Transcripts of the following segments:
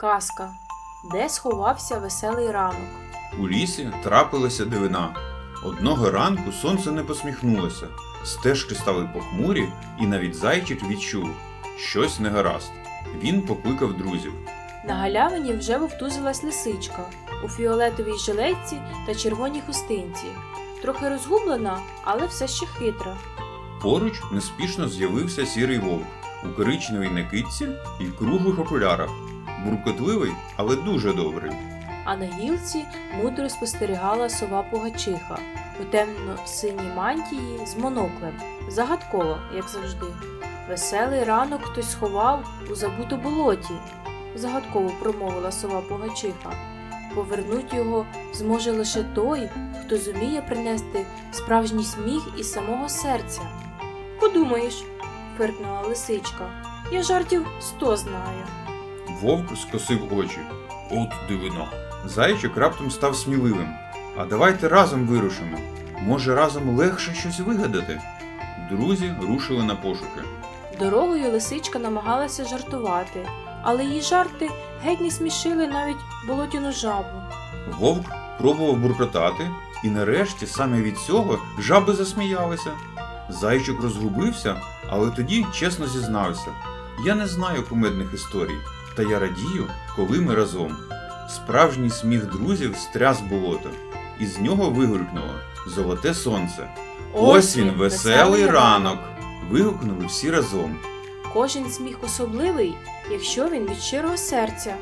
Казка. Де сховався веселий ранок? У лісі трапилася дивина. Одного ранку сонце не посміхнулося, стежки стали похмурі, і навіть зайчик відчув щось негаразд. Він покликав друзів. На галявині вже вовтузилась лисичка у фіолетовій жилетці та червоній хустинці. Трохи розгублена, але все ще хитра. Поруч неспішно з'явився сірий вовк у коричневій накидці і круглих окулярах. Буркотливий, але дуже добрий. А на гілці мудро спостерігала сова Пугачиха у темно-синій мантії з моноклем. Загадково, як завжди. Веселий ранок хтось сховав у забуто болоті, загадково промовила сова Пугачиха. Повернуть його зможе лише той, хто зуміє принести справжній сміх із самого серця. Подумаєш, фиркнула лисичка. Я жартів сто знаю. Вовк скосив очі. От дивина. Зайчик раптом став сміливим. А давайте разом вирушимо. Може, разом легше щось вигадати. Друзі рушили на пошуки. Дорогою лисичка намагалася жартувати, але її жарти геть не смішили навіть болотяну жабу. Вовк пробував буркотати, і нарешті саме від цього жаби засміялися. Зайчик розгубився, але тоді чесно зізнався: Я не знаю кумедних історій, та я радію, коли ми разом. Справжній сміх друзів стряс болото, і з нього вигулькнуло золоте сонце. Ось він, веселий ранок. Вигукнули всі разом. Кожен сміх особливий, якщо він від щирого серця,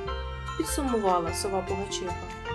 підсумувала сова Пугачиха.